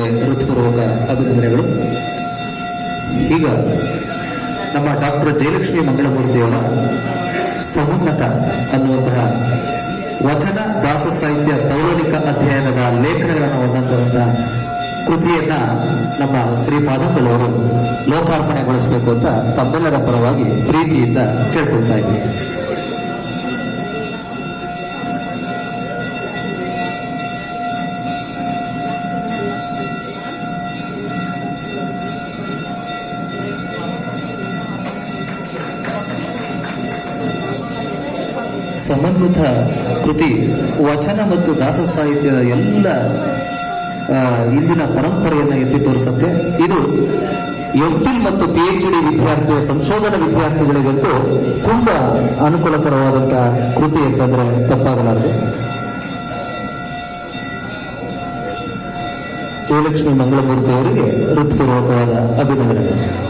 ಅವರಿಗೆ ಹೃತ್ಪೂರ್ವಕ ಅಭಿನಂದನೆಗಳು. ಈಗ ನಮ್ಮ ಡಾಕ್ಟರ್ ಜಯಲಕ್ಷ್ಮಿ ಮಂಗಳಮೂರ್ತಿಯವರ ಸಮುನ್ನತ ಅನ್ನುವಂತಹ ವಚನ, ದಾಸ ಸಾಹಿತ್ಯ ತೌಲನಿಕ ಅಧ್ಯಯನದ ಲೇಖನಗಳನ್ನು ಒಳಗೊಂಡಂತಹ ಕೃತಿಯನ್ನ ನಮ್ಮ ಶ್ರೀಪಾದಂಬಲವರು ಲೋಕಾರ್ಪಣೆಗೊಳಿಸಬೇಕು ಅಂತ ತಮ್ಮೆಲ್ಲರ ಪರವಾಗಿ ಪ್ರೀತಿಯಿಂದ ಕೇಳ್ಕೊಳ್ತಾ ಇದ್ದೀನಿ. ಸಮನ್ವಿತ ಕೃತಿ, ವಚನ ಮತ್ತು ದಾಸ ಸಾಹಿತ್ಯದ ಎಲ್ಲ ಇಂದಿನ ಪರಂಪರೆಯನ್ನು ಎತ್ತಿ ತೋರಿಸುತ್ತೆ. ಇದು ಎಂಫಿಲ್ ಮತ್ತು ಪಿ ಎಚ್ ಡಿ ವಿದ್ಯಾರ್ಥಿ ಸಂಶೋಧನಾ ವಿದ್ಯಾರ್ಥಿಗಳಿಗಂತೂ ತುಂಬಾ ಅನುಕೂಲಕರವಾದಂತಹ ಕೃತಿ ಅಂತಂದ್ರೆ ತಪ್ಪಾಗಲಾರದು. ಜಯಲಕ್ಷ್ಮಿ ಮಂಗಳಮೂರ್ತಿ ಅವರಿಗೆ ಹೃತ್ಪೂರ್ವಕವಾದ ಅಭಿನಂದನೆಗಳು.